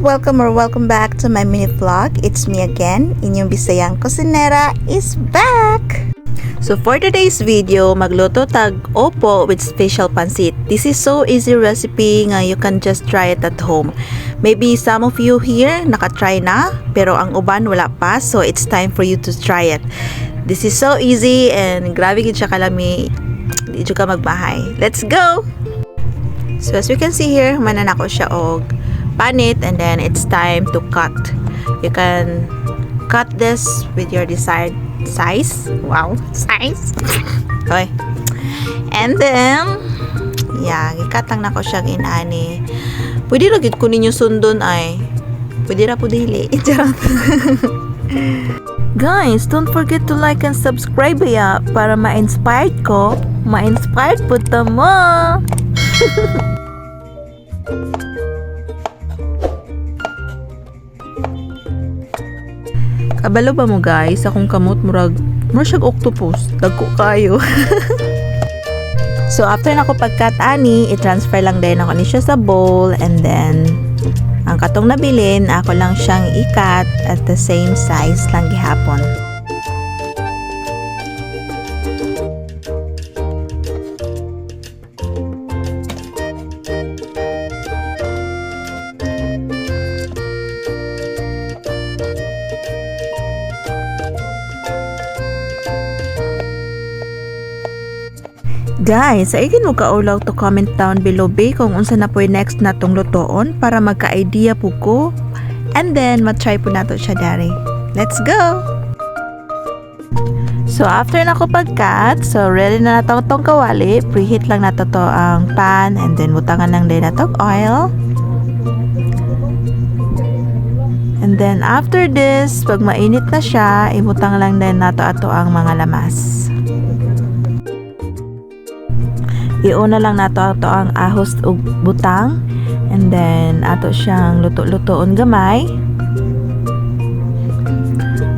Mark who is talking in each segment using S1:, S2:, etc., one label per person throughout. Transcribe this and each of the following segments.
S1: Welcome or welcome back to my mini vlog. It's me again, inyong Bisayang Kusinera is back! So for today's video, magluto tag opo with special pansit. This is so easy recipe nga you can just try it at home. Maybe some of you here nakatry na, pero ang uban wala pa, so it's time for you to try it. This is so easy and grabe gid siya kalami. Di ka magbahay. Let's go! So as you can see here, manan ako siya og panit and then it's time to cut. You can cut this with your desired size. Wow, size. okay. And then, yeah, ikat lang na ko siya inani. Pwede ra gid ko ninyo sundon ay. Pwede ra po dili. Guys, don't forget to like and subscribe ya para ma-inspired ko. Ma-inspired po mo. Kabalo ba mo guys? Akong kamot murag murag siyag octopus. Dagko kayo. so after nako pagkat ani, i-transfer lang din ako ni siya sa bowl and then ang katong nabilin, ako lang siyang ikat at the same size lang gihapon. Guys, aikin mo kaulaw to comment down below be kung unsa na po next natong lutoon para magka-idea po ko. And then, matry po nato siya dari. Let's go! So, after na ko pag-cut, so ready na nato itong kawali. Preheat lang nato to ang pan and then butangan lang din nato oil. And then, after this, pag mainit na siya, ibutang lang din nato ato ang mga lamas. Iuna lang nato ato ang ahos ug butang and then ato siyang luto-lutoon gamay.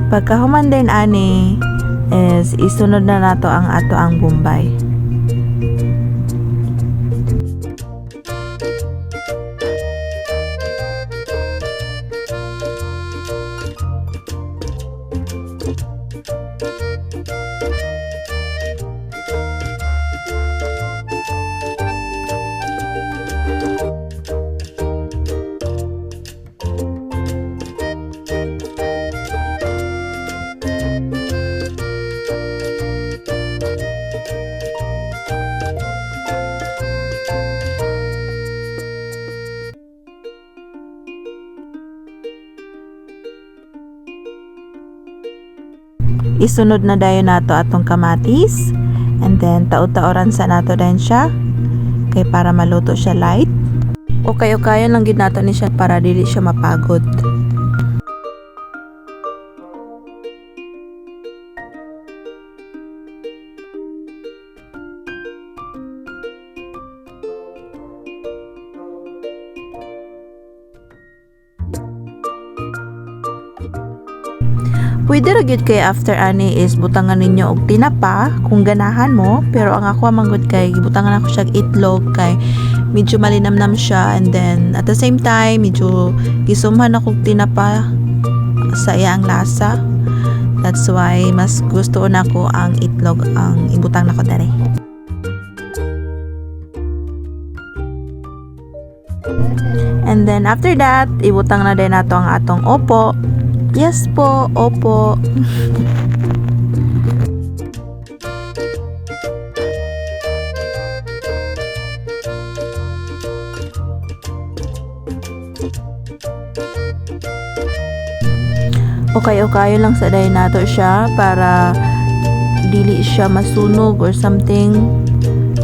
S1: Pagkahuman din ani is isunod na nato ang ato ang bombay. Isunod na dayon nato atong kamatis and then taud-taoran sa nato din siya kay para maluto siya light. O kayo-kayo lang gid nato ni siya para dili siya mapagod. Pwede ra gyud kay after ani is butangan ninyo og tinapa kung ganahan mo. Pero ang ako manggod kay gibutangan ako siya og itlog kay medyo malinamnam siya. And then at the same time medyo gisumhan ako og tinapa sa iya ang lasa. That's why mas gusto nako ang itlog ang ibutang nako dere. And then after that, ibutang na din nato ang atong opo Yes po, opo. Okay-okay lang sa day nato siya para dili siya masunog or something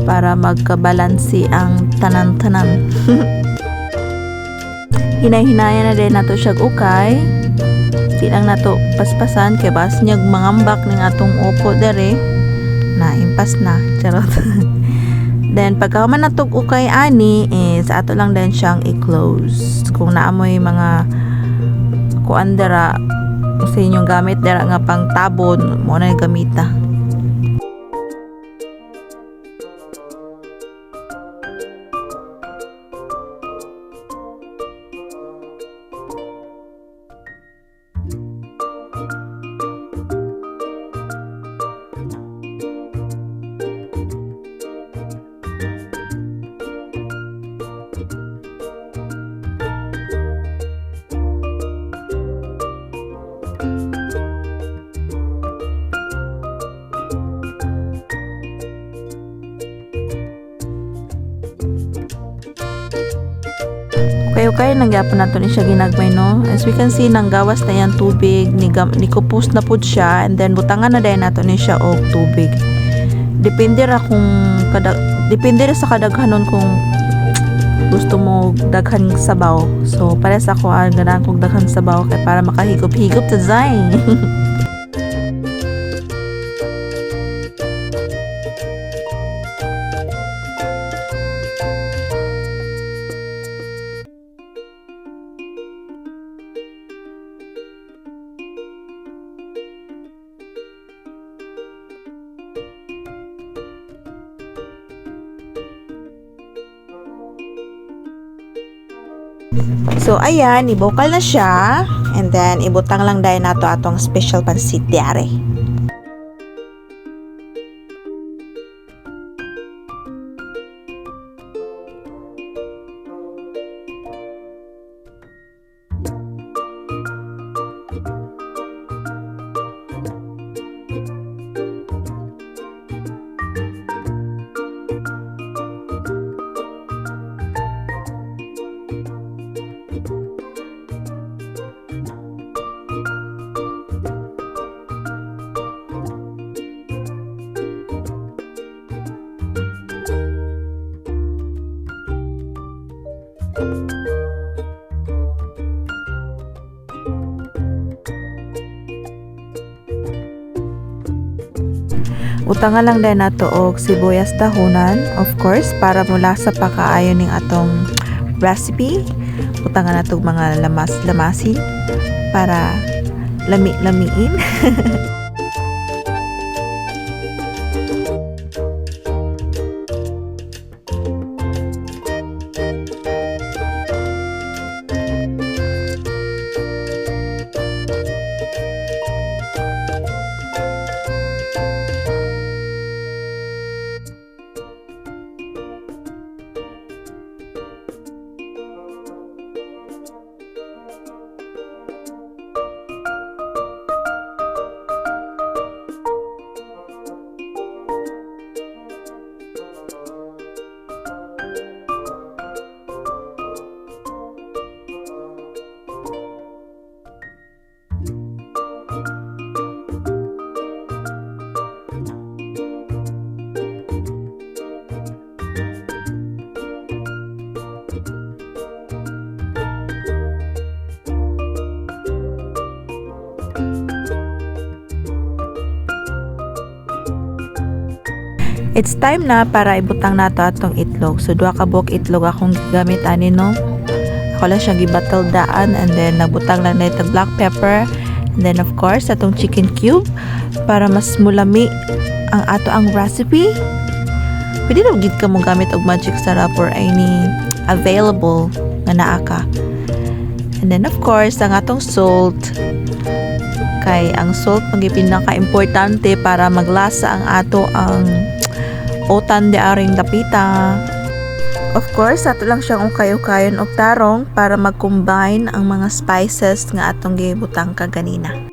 S1: para magkabalansi ang tanan-tanan. Hinay-hinaya na din nato siya ukay di lang nato paspasan kay bas niyag mangambak ning atong upo dere. Na impas na. Charot. Then pagka man natog ukay ani is ato lang din siyang i-close. Kung naamoy mga kuan dara sa inyong gamit dara nga pang tabon mo na gamita kayo nagyapon nato ni siya ginagmay no. As we can see nang gawas na yan tubig ni ni kupos na pud siya and then butangan na dayon nato ni siya og tubig. Depende ra kung kada depende ra sa kadaghanon kung gusto mo daghan sabaw. So para sa ako ang ganahan kong daghan sabaw kay para makahigop-higop sa zay. So ayan, ibokal na siya. And then ibutang lang dahil nato atong special pansit diare. Utangan lang din nato og sibuyas dahonan, of course, para mula sa pakaayo ning atong recipe. Utangan nato mga lamas lamasin para lami-lamiin. It's time na para ibutang nato atong itlog. So duha ka buok itlog akong gamit ani no. Ako lang siya gibattle daan and then nagbutang lang na itong black pepper and then of course atong chicken cube para mas mulami ang ato ang recipe. Pwede na gid ka mo gamit og magic sarap or any available nga naa ka. And then of course ang atong salt kay ang salt magi pinaka-importante para maglasa ang ato ang otan di aring dapita. Of course, ato lang siyang ukayo-kayon og tarong para mag-combine ang mga spices nga atong gibutang kaganina.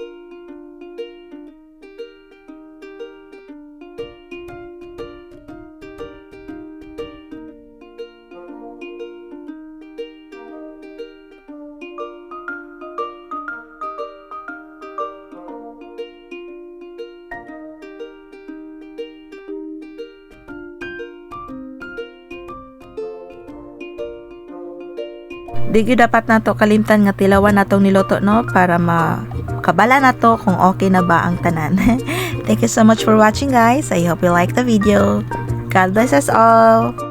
S1: Di dapat nato kalimtan nga tilawan natong niluto no para makabala nato kung okay na ba ang tanan. Thank you so much for watching guys. I hope you like the video. God bless us all.